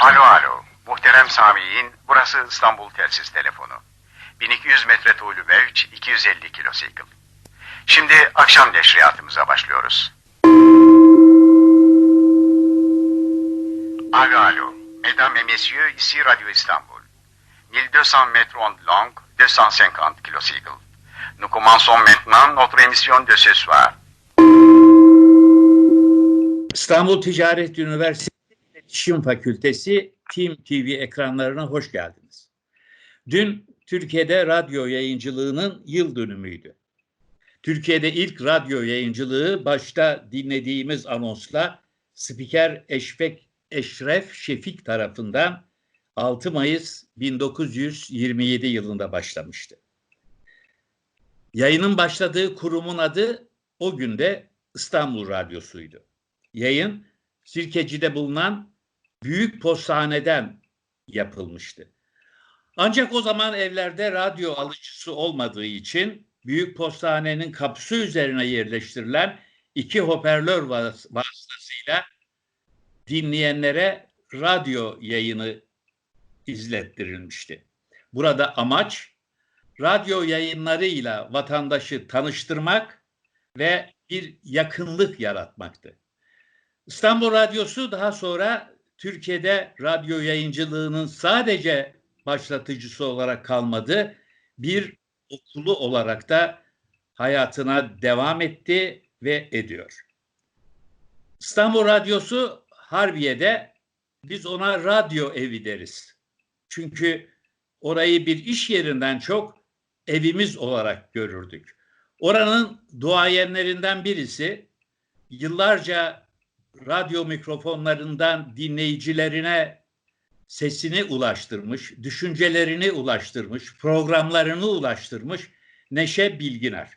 Alo alo. Muhterem Sami'in burası İstanbul Telsiz Telefonu. 1200 metre tuğlu mevç 250 kilosikl. Şimdi akşam neşriyatımıza başlıyoruz. Alo alo. Mesdames et messieurs, ici Radio Istanbul. 1200 mètres ondes longues, 250 kilocycles. Nous commençons maintenant notre émission de ce soir. İstanbul Ticaret Üniversitesi İletişim Fakültesi Team TV ekranlarına hoş geldiniz. Dün Türkiye'de radyo yayıncılığının yıl dönümüydü. Türkiye'de ilk radyo yayıncılığı başta dinlediğimiz anonsla spiker Eşfek Eşref Şefik tarafından 6 Mayıs 1927 yılında başlamıştı. Yayının başladığı kurumun adı o günde İstanbul Radyosu'ydu. Yayın Sirkeci'de bulunan Büyük Postane'den yapılmıştı. Ancak o zaman evlerde radyo alıcısı olmadığı için Büyük Postane'nin kapısı üzerine yerleştirilen iki hoparlör vas- vasıtasıyla dinleyenlere radyo yayını izlettirilmişti. Burada amaç radyo yayınlarıyla vatandaşı tanıştırmak ve bir yakınlık yaratmaktı. İstanbul Radyosu daha sonra Türkiye'de radyo yayıncılığının sadece başlatıcısı olarak kalmadı, bir okulu olarak da hayatına devam etti ve ediyor. İstanbul Radyosu Harbiye'de biz ona radyo evi deriz. Çünkü orayı bir iş yerinden çok evimiz olarak görürdük. Oranın duayenlerinden birisi yıllarca radyo mikrofonlarından dinleyicilerine sesini ulaştırmış, düşüncelerini ulaştırmış, programlarını ulaştırmış Neşe Bilginer.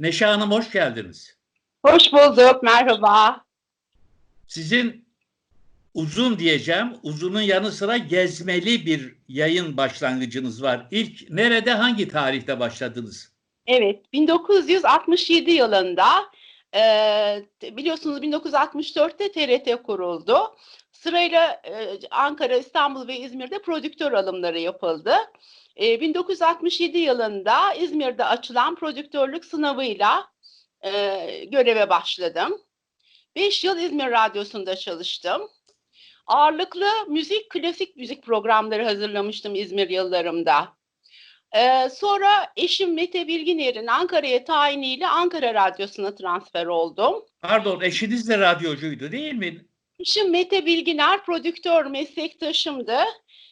Neşe Hanım hoş geldiniz. Hoş bulduk, merhaba. Sizin uzun diyeceğim, uzunun yanı sıra gezmeli bir yayın başlangıcınız var. İlk nerede, hangi tarihte başladınız? Evet, 1967 yılında biliyorsunuz 1964'te TRT kuruldu. Sırayla Ankara, İstanbul ve İzmir'de prodüktör alımları yapıldı. E, 1967 yılında İzmir'de açılan prodüktörlük sınavıyla e, göreve başladım. 5 yıl İzmir Radyosu'nda çalıştım. Ağırlıklı müzik, klasik müzik programları hazırlamıştım İzmir yıllarımda. Ee, sonra eşim Mete Bilginer'in Ankara'ya tayiniyle Ankara Radyosu'na transfer oldum. Pardon, eşiniz de radyocuydu değil mi? Eşim Mete Bilginer prodüktör meslektaşımdı.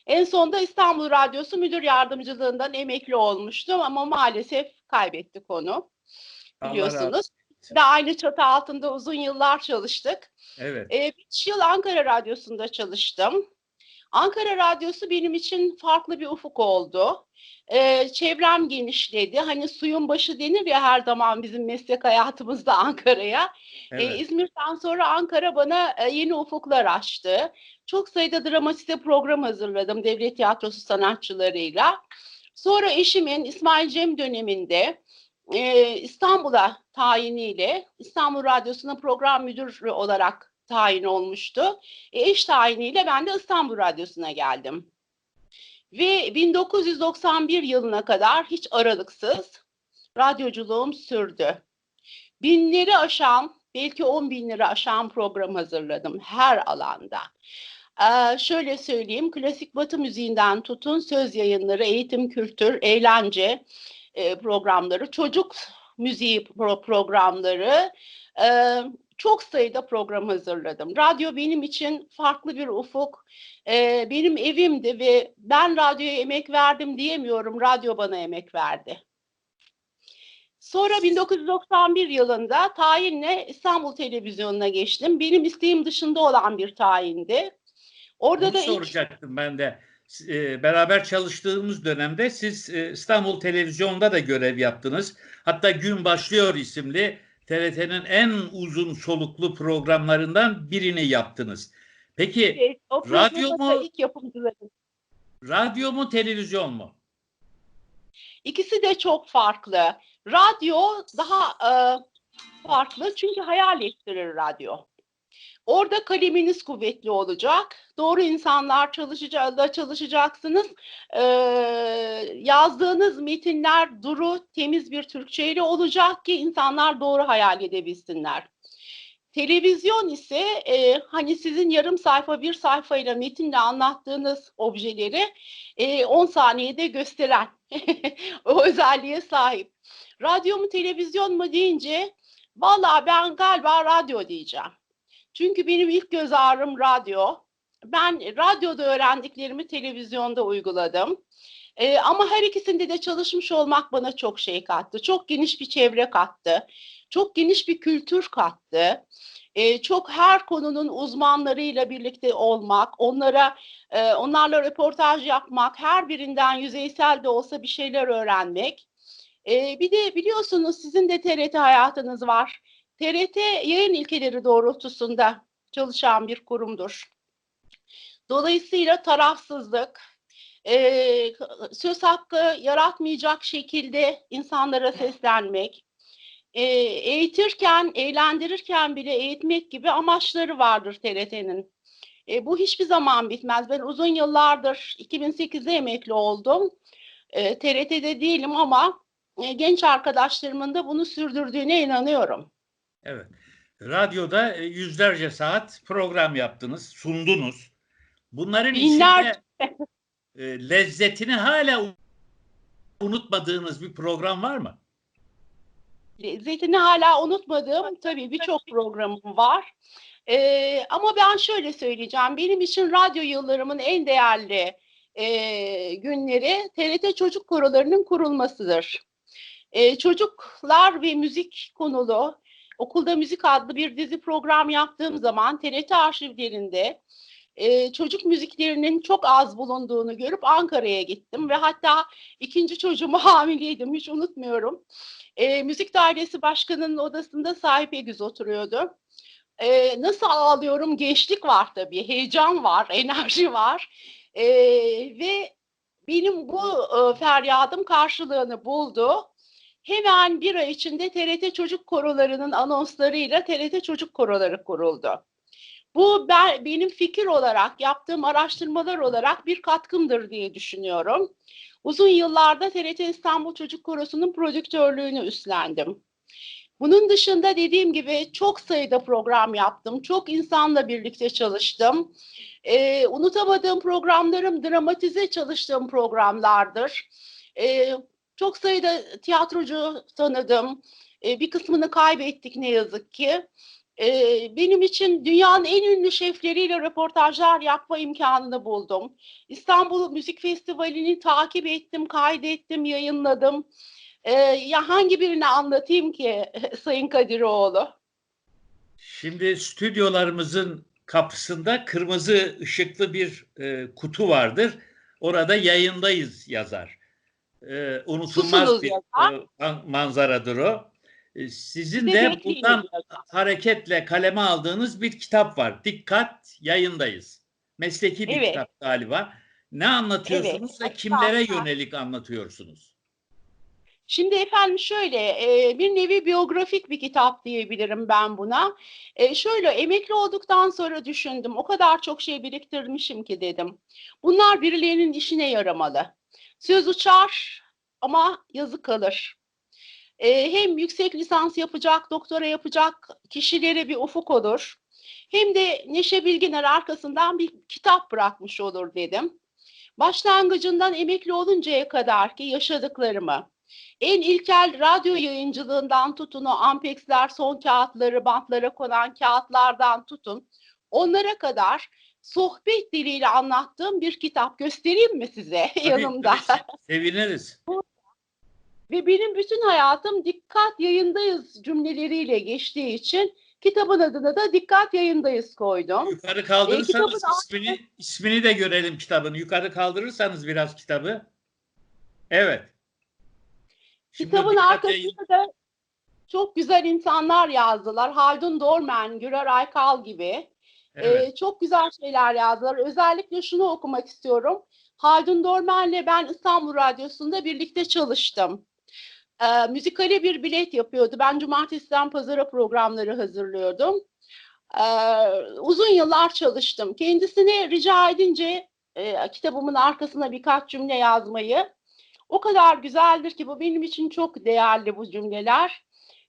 En sonunda İstanbul Radyosu müdür yardımcılığından emekli olmuştum ama maalesef kaybettik onu biliyorsunuz. Ve aynı çatı altında uzun yıllar çalıştık. Evet. E, üç yıl Ankara Radyosu'nda çalıştım. Ankara Radyosu benim için farklı bir ufuk oldu. E, çevrem genişledi. Hani suyun başı denir ya her zaman bizim meslek hayatımızda Ankara'ya. E, evet. İzmir'den sonra Ankara bana e, yeni ufuklar açtı. Çok sayıda dramatize program hazırladım devlet tiyatrosu sanatçılarıyla. Sonra eşimin İsmail Cem döneminde e, İstanbul'a tayiniyle İstanbul Radyosu'na program müdürü olarak tayin olmuştu. E, eş tayiniyle ben de İstanbul Radyosu'na geldim. Ve 1991 yılına kadar hiç aralıksız radyoculuğum sürdü. Binleri aşan, belki 10 binleri aşan program hazırladım her alanda. Ee, şöyle söyleyeyim, klasik batı müziğinden tutun söz yayınları, eğitim, kültür, eğlence e, programları, çocuk müziği pro- programları, e, çok sayıda program hazırladım. Radyo benim için farklı bir ufuk, e, benim evimdi ve ben radyoya emek verdim diyemiyorum, radyo bana emek verdi. Sonra 1991 yılında tayinle İstanbul Televizyonu'na geçtim. Benim isteğim dışında olan bir tayindi. Orada Bunu da ilk soracaktım ben de. E, beraber çalıştığımız dönemde siz e, İstanbul Televizyonu'nda da görev yaptınız. Hatta Gün Başlıyor isimli TRT'nin en uzun soluklu programlarından birini yaptınız. Peki e, o radyo mu? ilk yapımcılarım. radyo mu televizyon mu? İkisi de çok farklı. Radyo daha e, farklı çünkü hayal ettirir radyo. Orada kaleminiz kuvvetli olacak. Doğru insanlar çalışacağız, çalışacaksınız. Ee, yazdığınız metinler duru, temiz bir Türkçeyle olacak ki insanlar doğru hayal edebilsinler. Televizyon ise e, hani sizin yarım sayfa bir sayfayla metinle anlattığınız objeleri e, 10 saniyede gösteren o özelliğe sahip. Radyo mu televizyon mu deyince vallahi ben galiba radyo diyeceğim. Çünkü benim ilk göz ağrım radyo. Ben radyoda öğrendiklerimi televizyonda uyguladım. Ee, ama her ikisinde de çalışmış olmak bana çok şey kattı. Çok geniş bir çevre kattı. Çok geniş bir kültür kattı. Ee, çok her konunun uzmanlarıyla birlikte olmak, onlara e, onlarla röportaj yapmak, her birinden yüzeysel de olsa bir şeyler öğrenmek. Ee, bir de biliyorsunuz sizin de TRT hayatınız var. TRT yayın ilkeleri doğrultusunda çalışan bir kurumdur. Dolayısıyla tarafsızlık, e, söz hakkı yaratmayacak şekilde insanlara seslenmek, e, eğitirken, eğlendirirken bile eğitmek gibi amaçları vardır TRT'nin. E, bu hiçbir zaman bitmez. Ben uzun yıllardır 2008'de emekli oldum. E, TRT'de değilim ama e, genç arkadaşlarımın da bunu sürdürdüğüne inanıyorum. Evet. Radyoda e, yüzlerce saat program yaptınız, sundunuz. Bunların Binlerce. içinde e, lezzetini hala unutmadığınız bir program var mı? Lezzetini hala unutmadığım tabii birçok programım var. Ee, ama ben şöyle söyleyeceğim. Benim için radyo yıllarımın en değerli e, günleri TRT Çocuk Korolarının kurulmasıdır. E, çocuklar ve müzik konulu Okulda Müzik adlı bir dizi program yaptığım zaman TRT arşivlerinde e, çocuk müziklerinin çok az bulunduğunu görüp Ankara'ya gittim ve hatta ikinci çocuğumu hamileydim hiç unutmuyorum. E, müzik dairesi başkanının odasında sahip Egüz oturuyordu. E, nasıl ağlıyorum? Gençlik var tabii, heyecan var, enerji var. E, ve benim bu e, feryadım karşılığını buldu. Hemen bir ay içinde TRT Çocuk Koroları'nın anonslarıyla TRT Çocuk Koroları kuruldu. Bu ben, benim fikir olarak, yaptığım araştırmalar olarak bir katkımdır diye düşünüyorum. Uzun yıllarda TRT İstanbul Çocuk Korosu'nun prodüktörlüğünü üstlendim. Bunun dışında dediğim gibi çok sayıda program yaptım. Çok insanla birlikte çalıştım. Ee, unutamadığım programlarım dramatize çalıştığım programlardır. Ee, çok sayıda tiyatrocu tanıdım. Ee, bir kısmını kaybettik ne yazık ki. Ee, benim için dünyanın en ünlü şefleriyle röportajlar yapma imkanını buldum. İstanbul Müzik Festivali'ni takip ettim, kaydettim, yayınladım. Ee, ya hangi birini anlatayım ki Sayın Kadiroğlu? Şimdi stüdyolarımızın kapısında kırmızı ışıklı bir e, kutu vardır. Orada yayındayız yazar. E, unutulmaz Susunuz bir e, man- manzaradır o. E, sizin de bundan hareketle kaleme aldığınız bir kitap var. Dikkat yayındayız. Mesleki bir Evet. kitap galiba. Ne anlatıyorsunuz Evet, ve kimlere yönelik anlatıyorsunuz? Şimdi efendim şöyle bir nevi biyografik bir kitap diyebilirim ben buna. Şöyle emekli olduktan sonra düşündüm. O kadar çok şey biriktirmişim ki dedim. Bunlar birilerinin işine yaramalı. Söz uçar ama yazı kalır. Hem yüksek lisans yapacak, doktora yapacak kişilere bir ufuk olur. Hem de Neşe Bilginer arkasından bir kitap bırakmış olur dedim. Başlangıcından emekli oluncaya kadar ki yaşadıklarımı, en ilkel radyo yayıncılığından tutun o ampexler, son kağıtları, bantlara konan kağıtlardan tutun onlara kadar sohbet diliyle anlattığım bir kitap göstereyim mi size Tabii, yanımda? tabii, seviniriz. Ve benim bütün hayatım dikkat yayındayız cümleleriyle geçtiği için kitabın adına da dikkat yayındayız koydum. Yukarı kaldırırsanız kitabın ismini, ismini de görelim kitabın. Yukarı kaldırırsanız biraz kitabı. Evet. Kitabın arkasında da çok güzel insanlar yazdılar. Haldun Dorman, Gürer Aykal gibi. Evet. Ee, çok güzel şeyler yazdılar. Özellikle şunu okumak istiyorum. Haldun Dormen'le ben İstanbul Radyosu'nda birlikte çalıştım. Ee, müzikale bir bilet yapıyordu. Ben cumartesiden pazara programları hazırlıyordum. Ee, uzun yıllar çalıştım. Kendisine rica edince e, kitabımın arkasına birkaç cümle yazmayı o kadar güzeldir ki bu benim için çok değerli bu cümleler.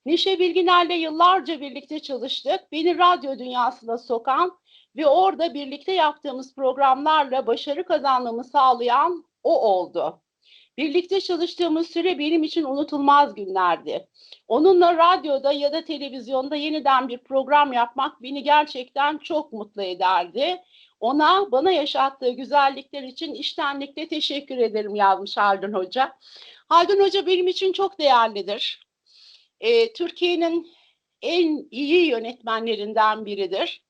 Neşe Bilginer'le yıllarca birlikte çalıştık. Beni radyo dünyasına sokan ve orada birlikte yaptığımız programlarla başarı kazanmamı sağlayan o oldu. Birlikte çalıştığımız süre benim için unutulmaz günlerdi. Onunla radyoda ya da televizyonda yeniden bir program yapmak beni gerçekten çok mutlu ederdi. Ona bana yaşattığı güzellikler için iştenlikle teşekkür ederim yazmış Haldun Hoca. Haldun Hoca benim için çok değerlidir. Ee, Türkiye'nin en iyi yönetmenlerinden biridir.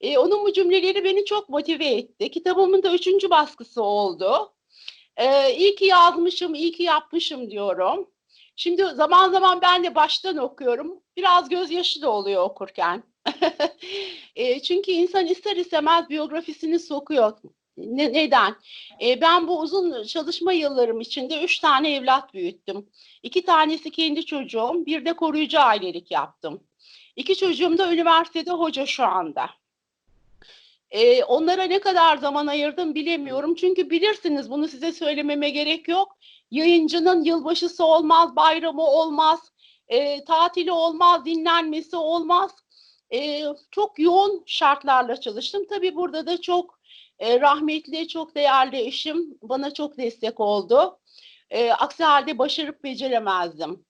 Ee, onun bu cümleleri beni çok motive etti. Kitabımın da üçüncü baskısı oldu. Ee, iyi ki yazmışım, iyi ki yapmışım diyorum. Şimdi zaman zaman ben de baştan okuyorum. Biraz gözyaşı da oluyor okurken. e, çünkü insan ister istemez biyografisini sokuyor. Ne, neden? E, ben bu uzun çalışma yıllarım içinde üç tane evlat büyüttüm. İki tanesi kendi çocuğum, bir de koruyucu ailelik yaptım. İki çocuğum da üniversitede hoca şu anda. E, onlara ne kadar zaman ayırdım bilemiyorum. Çünkü bilirsiniz bunu size söylememe gerek yok. Yayıncının yılbaşısı olmaz, bayramı olmaz, e, tatili olmaz, dinlenmesi olmaz. E, çok yoğun şartlarla çalıştım. Tabii burada da çok e, rahmetli, çok değerli eşim bana çok destek oldu. E, aksi halde başarıp beceremezdim.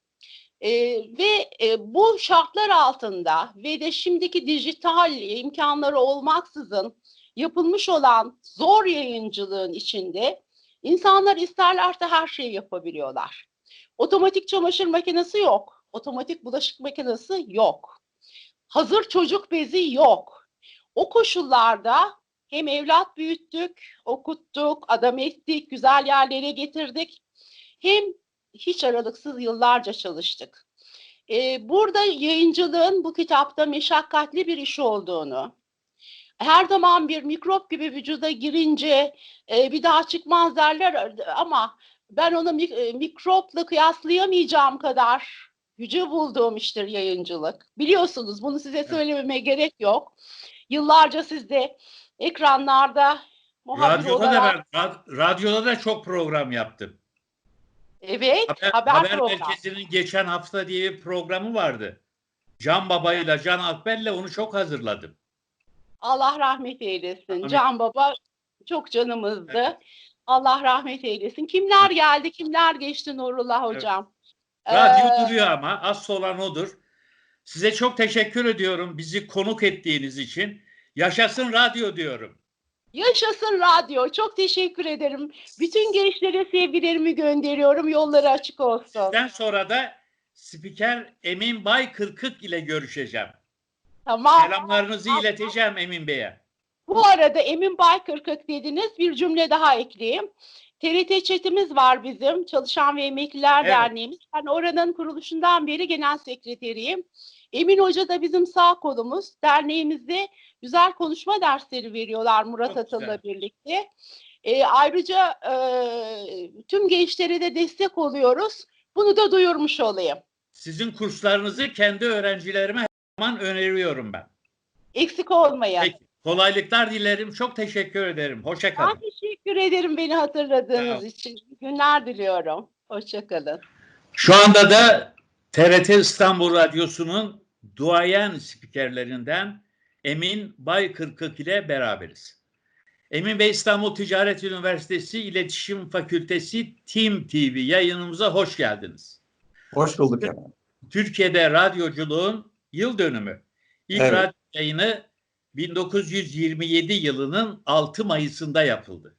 E, ve e, bu şartlar altında ve de şimdiki dijital imkanları olmaksızın yapılmış olan zor yayıncılığın içinde insanlar isterlerse her şeyi yapabiliyorlar. Otomatik çamaşır makinesi yok. Otomatik bulaşık makinesi yok. Hazır çocuk bezi yok. O koşullarda hem evlat büyüttük, okuttuk, adam ettik, güzel yerlere getirdik. Hem hiç aralıksız yıllarca çalıştık. Ee, burada yayıncılığın bu kitapta meşakkatli bir iş olduğunu, her zaman bir mikrop gibi vücuda girince e, bir daha çıkmaz derler ama ben onu e, mikropla kıyaslayamayacağım kadar yüce bulduğum iştir yayıncılık. Biliyorsunuz bunu size söylememe gerek yok. Yıllarca sizde ekranlarda muhabir Radyoda olarak... da ben, radyoda da çok program yaptım. Evet, Haber, haber, haber programı. Merkezi'nin geçen hafta diye bir programı vardı. Can Baba ile Can Akbel'le onu çok hazırladım. Allah rahmet eylesin. Amin. Can Baba çok canımızdı. Evet. Allah rahmet eylesin. Kimler geldi, kimler geçti Nurullah Hocam? Radyo Ee, duruyor ama asıl olan odur. Size çok teşekkür ediyorum bizi konuk ettiğiniz için. Yaşasın radyo diyorum. Yaşasın radyo. Çok teşekkür ederim. Bütün gençlere sevgilerimi gönderiyorum. Yolları açık olsun. Sizden sonra da spiker Emin Bay Kırkık ile görüşeceğim. Tamam. Selamlarınızı ileteceğim Emin Bey'e. Bu arada Emin Baykırkık dediniz. Bir cümle daha ekleyeyim. TRT chatimiz var bizim. Çalışan ve Emekliler Evet. Derneğimiz. Ben oranın kuruluşundan beri genel sekreteriyim. Emin Hoca da bizim sağ kolumuz. Derneğimizde güzel konuşma dersleri veriyorlar Murat Atıl'la birlikte. Ee, ayrıca e, tüm gençlere de destek oluyoruz. Bunu da duyurmuş olayım. Sizin kurslarınızı kendi öğrencilerime her zaman öneriyorum ben. Eksik olmayın. Peki, kolaylıklar dilerim. Çok teşekkür ederim. Hoşça Ben kalın. Teşekkür ederim beni hatırladığınız ol. için. Günler diliyorum. Hoşçakalın. Şu anda da TRT İstanbul Radyosu'nun duayen spikerlerinden Emin Baykırkık ile beraberiz. Emin Bey İstanbul Ticaret Üniversitesi İletişim Fakültesi Team TV yayınımıza hoş geldiniz. Hoş bulduk efendim. Türkiye'de radyoculuğun yıl dönümü. İlk Evet. radyo yayını 1927 yılının 6 Mayıs'ında yapıldı.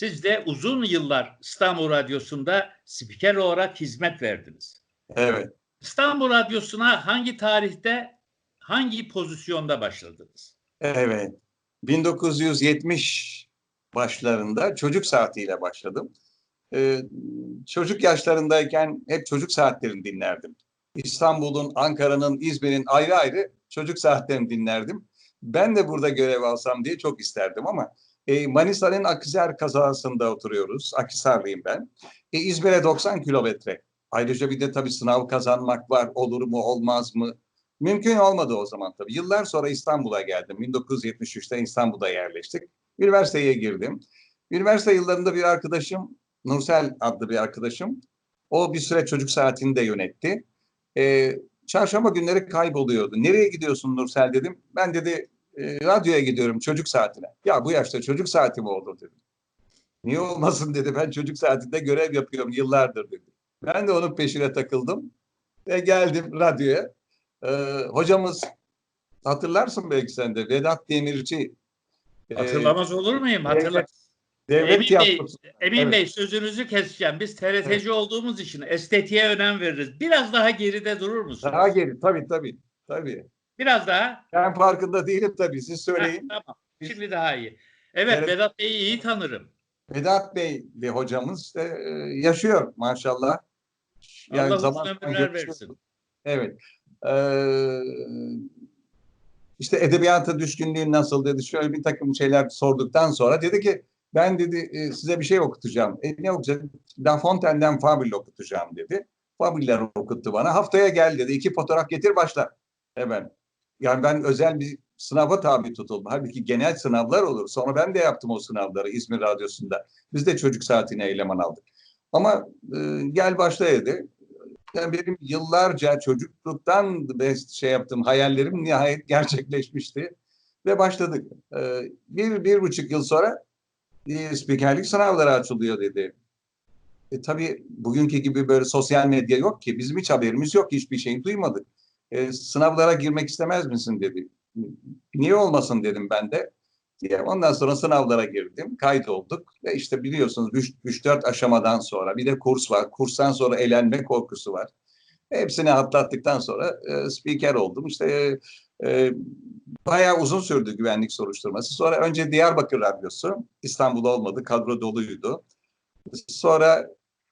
Siz de uzun yıllar İstanbul Radyosu'nda spiker olarak hizmet verdiniz. Evet. İstanbul Radyosu'na hangi tarihte, hangi pozisyonda başladınız? Evet. 1970 başlarında çocuk saatiyle başladım. Ee, çocuk yaşlarındayken hep çocuk saatlerini dinlerdim. İstanbul'un, Ankara'nın, İzmir'in ayrı ayrı çocuk saatlerini dinlerdim. Ben de burada görev alsam diye çok isterdim ama e, Manisa'nın Akhisar kazasında oturuyoruz. Akhisarlıyım ben. E, İzmir'e 90 kilometre. Ayrıca bir de tabii sınav kazanmak var. Olur mu olmaz mı? Mümkün olmadı o zaman tabii. Yıllar sonra İstanbul'a geldim. 1973'te İstanbul'da yerleştik. Üniversiteye girdim. Üniversite yıllarında bir arkadaşım, Nursel adlı bir arkadaşım, o bir süre çocuk saatini de yönetti. Ee, çarşamba günleri kayboluyordu. Nereye gidiyorsun Nursel dedim. Ben dedi "e, radyoya gidiyorum çocuk saatine. Ya bu yaşta çocuk saati mi olur dedim. Niye olmasın dedi. Ben çocuk saatinde görev yapıyorum yıllardır dedi. Ben de onun peşine takıldım ve geldim radyoya. Ee, hocamız hatırlarsın belki sen de Vedat Demirci. e, Hatırlamaz olur muyum? Hatırla. Devlet Emin Bey, tiyatrosu. Emin Evet. Bey sözünüzü keseceğim. Biz TRT'ci olduğumuz için estetiğe önem veririz. Biraz daha geride durur musunuz? Daha geri tabii tabii. Tabii. Biraz daha. Ben farkında değilim tabii. Siz söyleyin. tamam. Şimdi daha iyi. Evet, Evet. Vedat Bey'i iyi tanırım. Vedat Bey'li hocamız e, yaşıyor maşallah. Allah uzun zaman ömürler versin. Evet. Ee, işte edebiyata düşkünlüğün nasıl dedi. Şöyle bir takım şeyler sorduktan sonra dedi ki ben dedi e, size bir şey okutacağım. E, ne okuyacak? La Fontaine'den Fable'ı okutacağım dedi. Fable'ler okuttu bana. Haftaya gel dedi. İki fotoğraf getir başla. Hemen. Yani ben özel bir sınava tabi tutuldum. Halbuki genel sınavlar olur. Sonra ben de yaptım o sınavları İzmir Radyosu'nda. Biz de çocuk saatine eleman aldık. Ama e, gel başla dedi. Yani benim yıllarca çocukluktan şey yaptığım hayallerim nihayet gerçekleşmişti. Ve başladık. Ee, bir, bir buçuk yıl sonra e, spikerlik sınavları açılıyor dedi. E, tabii bugünkü gibi böyle sosyal medya yok ki. Bizim hiç haberimiz yok. Hiçbir şey duymadık. E, sınavlara girmek istemez misin dedi. Niye olmasın dedim ben de. diye. Ondan sonra sınavlara girdim. Kaydolduk. Ve işte biliyorsunuz 3-4 aşamadan sonra bir de kurs var. Kurstan sonra elenme korkusu var. Hepsini atlattıktan sonra e, spiker oldum. İşte e, e, bayağı uzun sürdü güvenlik soruşturması. Sonra önce Diyarbakır Radyosu. İstanbul olmadı. Kadro doluydu. Sonra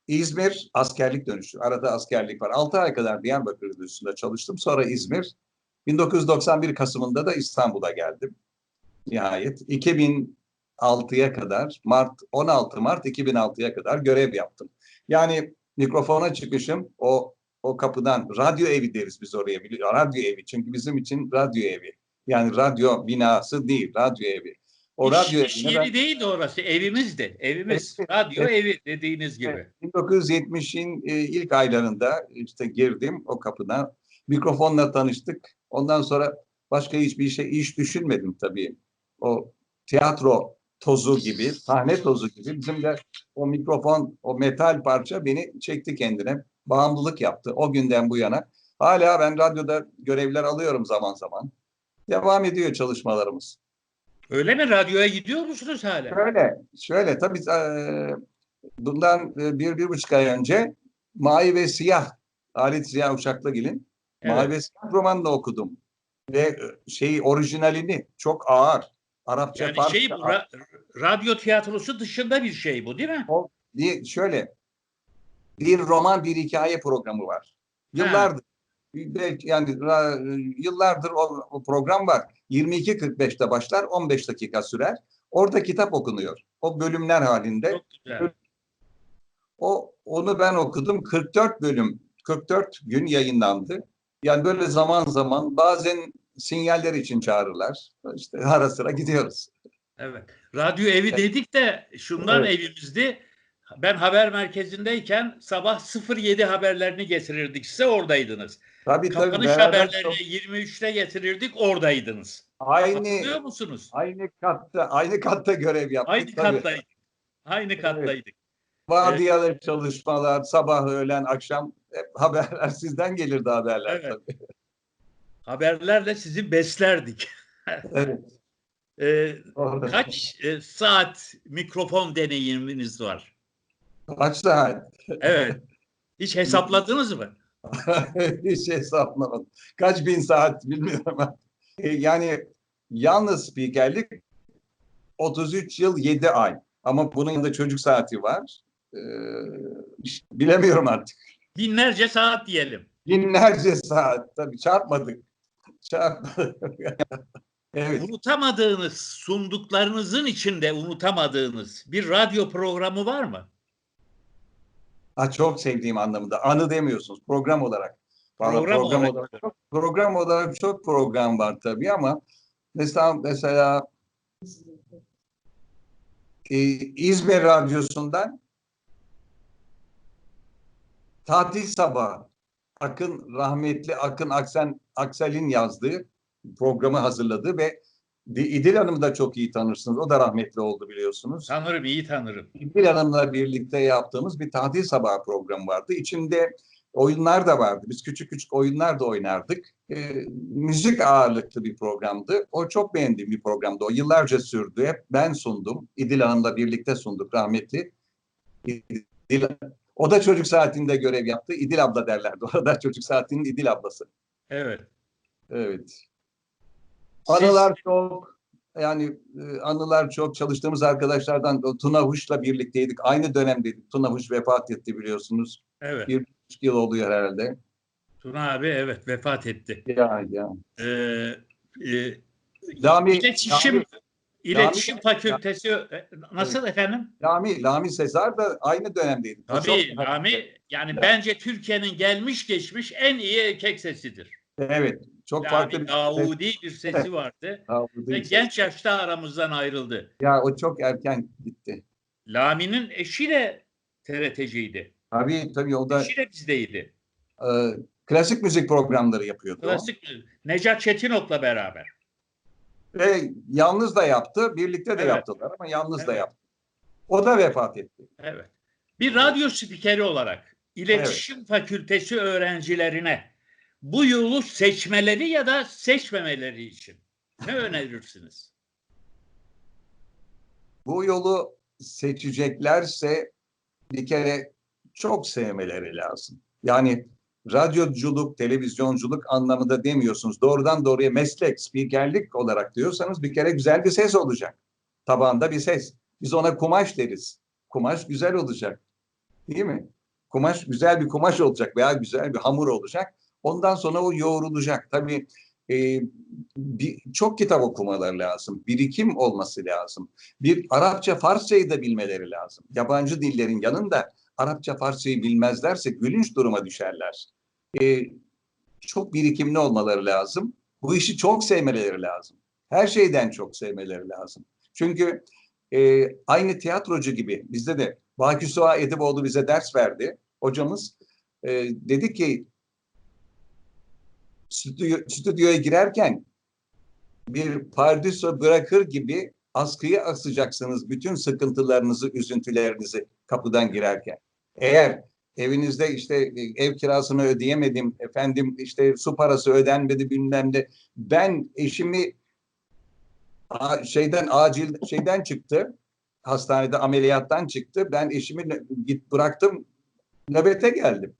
İzmir askerlik dönüşü. Arada askerlik var. 6 ay kadar Diyarbakır Radyosu'nda çalıştım. Sonra İzmir. 1991 Kasım'ında da İstanbul'a geldim. Nihayet 2006'ya kadar Mart 16 Mart 2006'ya kadar görev yaptım. Yani mikrofona çıkışım o o kapıdan radyo evi deriz biz oraya. Radyo evi çünkü bizim için radyo evi. Yani radyo binası değil, radyo evi. O İş, radyo iş yeri ben- değildi orası. Evimizdi. Evimiz. Evet, Radyo evet. evi dediğiniz gibi. Evet, 1970'in e, ilk aylarında işte girdim o kapıdan. Mikrofonla tanıştık. Ondan sonra başka hiçbir şey iş düşünmedim tabii. O tiyatro tozu gibi, sahne tozu gibi bizim de o mikrofon, o metal parça beni çekti kendine. Bağımlılık yaptı o günden bu yana. Hala ben radyoda görevler alıyorum zaman zaman. Devam ediyor çalışmalarımız. Öyle mi? Radyoya gidiyor musunuz hala? Şöyle, şöyle tabii e, bundan e, bir, bir buçuk ay önce Mavi ve Siyah Halit Ziya Uşaklıgil'in Mavi Evet. ve Siyah romanını okudum. Ve e, şey orijinalini çok ağır. Arapça Yani Farsça, şey bu ra- radyo tiyatrosu dışında bir şey bu değil mi? diye şöyle bir roman bir hikaye programı var. Yıllardır belki yani yıllardır o, o program var. 22.45'te başlar 15 dakika sürer. Orada kitap okunuyor. O bölümler halinde. Çok güzel. O onu ben okudum. 44 bölüm, 44 gün yayınlandı. Yani böyle zaman zaman bazen sinyaller için çağırırlar. İşte ara sıra gidiyoruz. Evet. Radyo evi dedik de şundan Evet. evimizdi. Ben haber merkezindeyken sabah 07 haberlerini getirirdik. Size oradaydınız. Tabii tabii. Kapanış haberlerini çok- 23'te getirirdik. Oradaydınız. aynı Hatırlıyor musunuz? aynı katta aynı katta görev yaptık. Aynı tabii. kattaydık. Aynı kattaydık. Vardiyalı çalışmalar, sabah, öğlen, akşam hep haberler sizden gelirdi haberler Evet. tabii. Haberlerle sizi beslerdik. Evet. Ee, kaç e, saat mikrofon deneyiminiz var? Kaç saat? Evet. Hiç hesapladınız mı? Hiç hesaplamadım. Kaç bin saat bilmiyorum ama. E, Yani yalnız spikerlik 33 yıl 7 ay. Ama bunun yanında çocuk saati var. Ee, bilemiyorum artık. Binlerce saat diyelim. Binlerce saat. Tabii çarpmadık. Çarpmadık. evet. Unutamadığınız, sunduklarınızın içinde unutamadığınız bir radyo programı var mı? Ha, çok sevdiğim anlamında. Anı demiyorsunuz program olarak. Vallahi Program program, olarak. olarak, çok, program olarak çok program var tabii ama mesela mesela e, İzmir Radyosu'ndan Tatil Sabahı Akın rahmetli Akın Aksen Aksel'in yazdığı programı hazırladı ve İdil Hanım'ı da çok iyi tanırsınız. O da rahmetli oldu biliyorsunuz. Tanırım, iyi tanırım. İdil Hanım'la birlikte yaptığımız bir tatil sabahı programı vardı. İçinde oyunlar da vardı. Biz küçük küçük oyunlar da oynardık. Ee, müzik ağırlıklı bir programdı. O çok beğendiğim bir programdı. O yıllarca sürdü. Hep ben sundum. İdil Hanım'la birlikte sunduk rahmetli. İdil, o da çocuk saatinde görev yaptı. İdil abla derlerdi. O da çocuk saatinin İdil ablası. Evet. Evet. Siz- Anılar çok. Yani e, anılar çok. Çalıştığımız arkadaşlardan Tuna Huş'la birlikteydik. Aynı dönemdeydik. Tuna Huş vefat etti biliyorsunuz. Evet. Bir yıl oluyor herhalde. Tuna abi evet vefat etti. Ya ya. Ee, e, Lami, İletişim Lami, İletişim Lami- Fakültesi e, nasıl efendim? Lami, Lami Sezar da aynı dönemdeydik. O Tabii çok- Rami yani bence Türkiye'nin gelmiş geçmiş en iyi erkek sesidir. Evet. Çok farklı Rami bir Davudi bir sesi vardı bu ve genç yaşta aramızdan ayrıldı. Ya o çok erken gitti. Lami'nin eşi de TRT'ciydi. Tabii tabii o da Eşi de bizdeydi. e, klasik müzik programları yapıyordu. Klasik Necat Çetinok'la beraber. Ve yalnız da yaptı, birlikte de Evet. yaptılar ama yalnız da Evet. yaptı. O da vefat etti. Evet. Bir radyo spikeri olarak iletişim fakültesi öğrencilerine bu yolu seçmeleri ya da seçmemeleri için ne önerirsiniz? Bu yolu seçeceklerse bir kere çok sevmeleri lazım. Yani radyoculuk, televizyonculuk anlamında demiyorsunuz. Doğrudan doğruya meslek, spikerlik olarak diyorsanız bir kere güzel bir ses olacak. Tabanda bir ses. Biz ona kumaş deriz. Kumaş güzel olacak. Değil mi? Kumaş güzel bir kumaş olacak veya güzel bir hamur olacak. Ondan sonra o yoğrulacak. Tabii e, bir, çok kitap okumaları lazım. Birikim olması lazım. Bir Arapça, Farsçayı da bilmeleri lazım. Yabancı dillerin yanında Arapça, Farsçayı bilmezlerse gülünç duruma düşerler. E, çok birikimli olmaları lazım. Bu işi çok sevmeleri lazım. Her şeyden çok sevmeleri lazım. Çünkü e, aynı tiyatrocu gibi bizde de Baki Suha Ediboğlu bize ders verdi. Hocamız e, dedi ki stüdyo, stüdyoya girerken bir pardüsü bırakır gibi askıya asacaksınız bütün sıkıntılarınızı, üzüntülerinizi kapıdan girerken. Eğer evinizde işte e, ev kirasını ödeyemedim, efendim işte su parası ödenmedi bilmem ne. Ben eşimi şeyden acil şeyden çıktı. Hastanede ameliyattan çıktı. Ben eşimi git bıraktım. Nöbete geldim.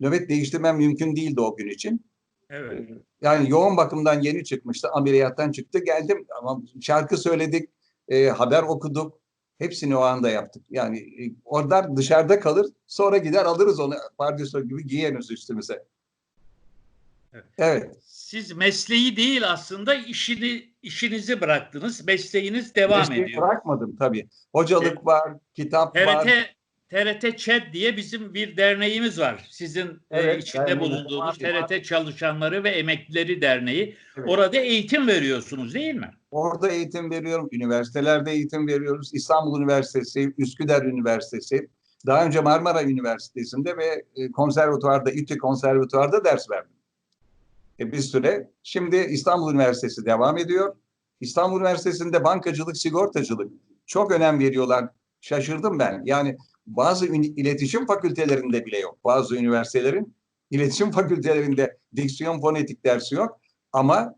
Nöbet değiştirmem mümkün değildi o gün için. Evet. Yani yoğun bakımdan yeni çıkmıştı. Ameliyattan çıktı. Geldim ama şarkı söyledik, e, haber okuduk. Hepsini o anda yaptık. Yani e, oradan dışarıda kalır. Sonra gider alırız onu pardesü gibi giyeriz üstümüze. Evet. Evet. Siz mesleği değil aslında işini işinizi bıraktınız. Mesleğiniz devam Mesleği ediyor. Bırakmadım tabii. Hocalık var, kitap var. TRT Chat diye bizim bir derneğimiz var. Sizin e, Evet, içinde derneğimiz bulunduğunuz. TRT Çalışanları ve Emeklileri Derneği. Evet. Orada eğitim veriyorsunuz değil mi? Orada eğitim veriyorum. Üniversitelerde eğitim veriyoruz. İstanbul Üniversitesi, Üsküdar Üniversitesi. Daha önce Marmara Üniversitesi'nde ve e, konservatuvarda, İTÜ konservatuvarda ders verdim. E, bir süre. Şimdi İstanbul Üniversitesi devam ediyor. İstanbul Üniversitesi'nde bankacılık, sigortacılık çok önem veriyorlar. Şaşırdım ben. Yani bazı iletişim fakültelerinde bile yok. Bazı üniversitelerin iletişim fakültelerinde diksiyon fonetik dersi yok. Ama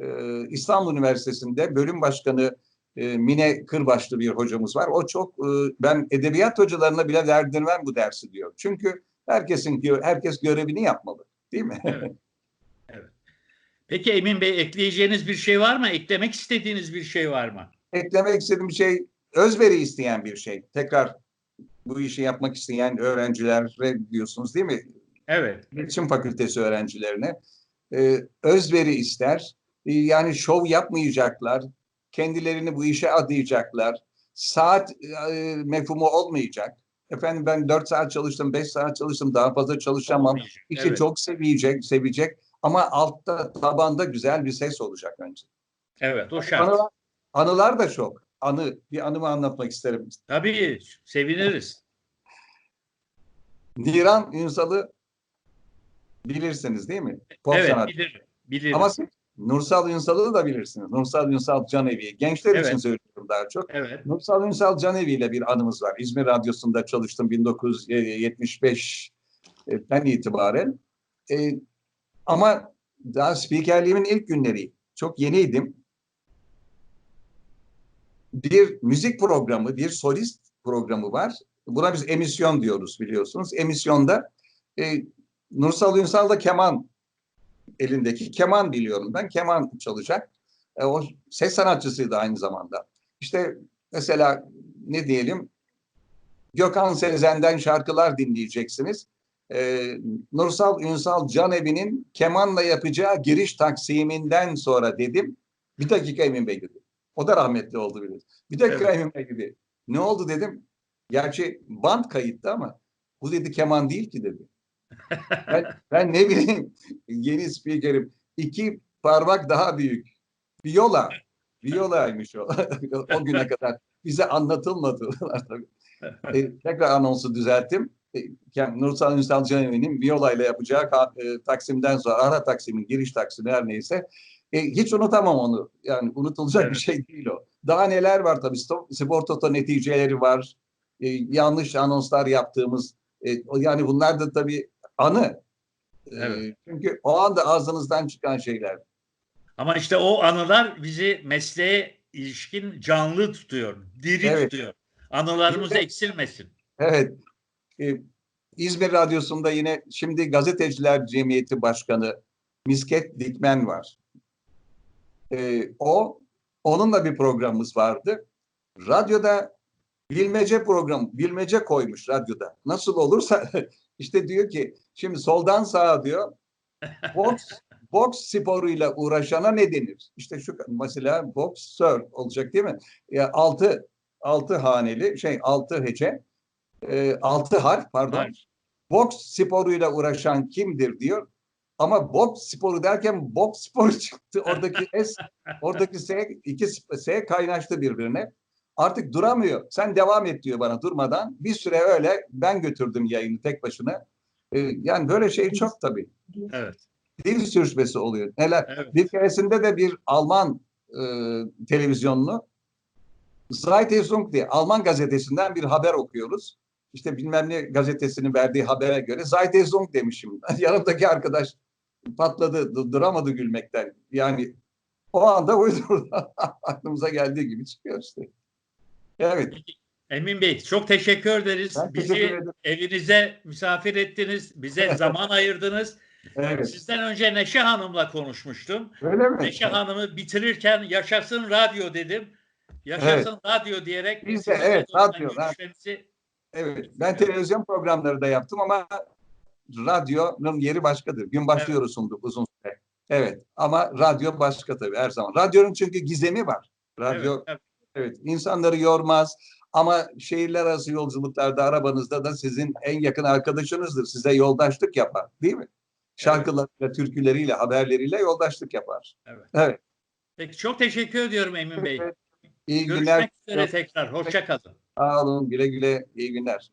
e, İstanbul Üniversitesi'nde bölüm başkanı e, Mine Kırbaşlı bir hocamız var. O çok e, ben edebiyat hocalarına bile verdirmem bu dersi diyor. Çünkü herkesin gö- herkes görevini yapmalı. Değil mi? Evet. Peki Emin Bey ekleyeceğiniz bir şey var mı? Eklemek istediğiniz bir şey var mı? Eklemek istediğim şey özveri isteyen bir şey. Tekrar bu işi yapmak isteyen öğrencilere diyorsunuz değil mi? Evet. İletişim Fakültesi öğrencilerine e, özveri ister. E, yani şov yapmayacaklar. Kendilerini bu işe adayacaklar. Saat e, mefhumu olmayacak. Efendim ben 4 saat çalıştım, 5 saat çalıştım, daha fazla çalışamam. Olmayacak, İşi evet. çok sevecek, sevecek ama altta tabanda güzel bir ses olacak önce. Evet o şart. Anılar, anılar da çok. Anı, bir anımı anlatmak isterim. Tabii seviniriz. Niran Ünsal'ı bilirsiniz değil mi? Pop evet sanatçı. bilirim. bilirim. Ama siz Nursal Ünsal'ı da bilirsiniz. Nursal Ünsal Canevi. Gençler için Evet. söylüyorum daha çok. evet. Nursal Ünsal Canevi ile bir anımız var. İzmir Radyosu'nda çalıştım 1975'ten itibaren. Ee, ama daha spikerliğimin ilk günleri. Çok yeniydim. Bir müzik programı, bir solist programı var. Buna biz emisyon diyoruz biliyorsunuz. Emisyonda e, Nursal Ünsal da keman elindeki keman biliyorum ben. Keman çalacak. E, o ses sanatçısıydı aynı zamanda. İşte mesela ne diyelim Gökhan Sezen'den şarkılar dinleyeceksiniz. Ee, Nursal Ünsal Canevi'nin kemanla yapacağı giriş taksiminden sonra dedim. Bir dakika Emin Bey dedi. O da rahmetli oldu biliyorsun. Bir dakika Evet. Emin Bey dedi. Ne oldu dedim. Gerçi band kayıttı ama bu dedi keman değil ki dedi. ben, ben ne bileyim yeni spikerim. İki parmak daha büyük. Viola. Viola'ymış o. o güne kadar. Bize anlatılmadılar tabii. E, tekrar anonsu düzelttim. E, Nursal Ünsal Canevi'nin Viola ile yapacağı e, Taksim'den sonra ara Taksim'in giriş Taksim'i her neyse. E, hiç unutamam onu. Yani unutulacak Evet. bir şey değil o. Daha neler var tabii. Spor Toto neticeleri var. E, yanlış anonslar yaptığımız. e, yani bunlar da tabii anı. E, Evet. Çünkü o anda ağzınızdan çıkan şeyler. Ama işte o anılar bizi mesleğe ilişkin canlı tutuyor, diri Evet. tutuyor. Anılarımız de- eksilmesin. Evet. Ee, İzmir Radyosu'nda yine şimdi Gazeteciler Cemiyeti Başkanı Misket Dikmen var. Ee, o onunla bir programımız vardı. Radyoda bilmece programı, bilmece koymuş radyoda. Nasıl olursa işte diyor ki şimdi soldan sağa diyor. Boks boks sporuyla uğraşana ne denir? İşte şu mesela boksör olacak değil mi? Ya altı altı haneli şey altı hece e, altı harf pardon. Hayır. Boks sporuyla uğraşan kimdir diyor. Ama boks sporu derken boks sporu çıktı. Oradaki S, oradaki S, iki S kaynaştı birbirine. Artık duramıyor. Sen devam et diyor bana durmadan. Bir süre öyle ben götürdüm yayını tek başına. E, yani böyle şey çok tabii. Evet. Dil sürçmesi oluyor. Neler? Evet. Bir keresinde de bir Alman e, televizyonlu Zeitung diye Alman gazetesinden bir haber okuyoruz. İşte bilmem ne gazetesinin verdiği habere göre Zeitung demişim. Yanımdaki arkadaş patladı, du- duramadı gülmekten. Yani o anda uydurdu. Aklımıza geldiği gibi çıkıyor işte. Evet. Emin Bey çok teşekkür ederiz. Ben Bizi teşekkür ederim. evinize misafir ettiniz. Bize zaman ayırdınız. Evet. Sizden önce Neşe Hanım'la konuşmuştum. Öyle mi? Neşe Hanım'ı bitirirken yaşasın radyo dedim. Yaşasın radyo diyerek Biz de, evet, radyo, Evet. Ben televizyon programları da yaptım ama radyonun yeri başkadır. Gün başlıyoruz sunduk uzun süre. Evet. Ama radyo başka tabii her zaman. Radyonun çünkü gizemi var. Radyo Evet, evet. evet insanları yormaz. Ama şehirler arası yolculuklarda arabanızda da sizin en yakın arkadaşınızdır. Size yoldaşlık yapar, değil mi? Şarkılarıyla, türküleriyle, haberleriyle yoldaşlık yapar. Evet. Evet. Peki çok teşekkür ediyorum Emin Bey. İyi günler. Görüşmek üzere tekrar. Hoşça kalın. Sağ olun. Güle güle. İyi günler.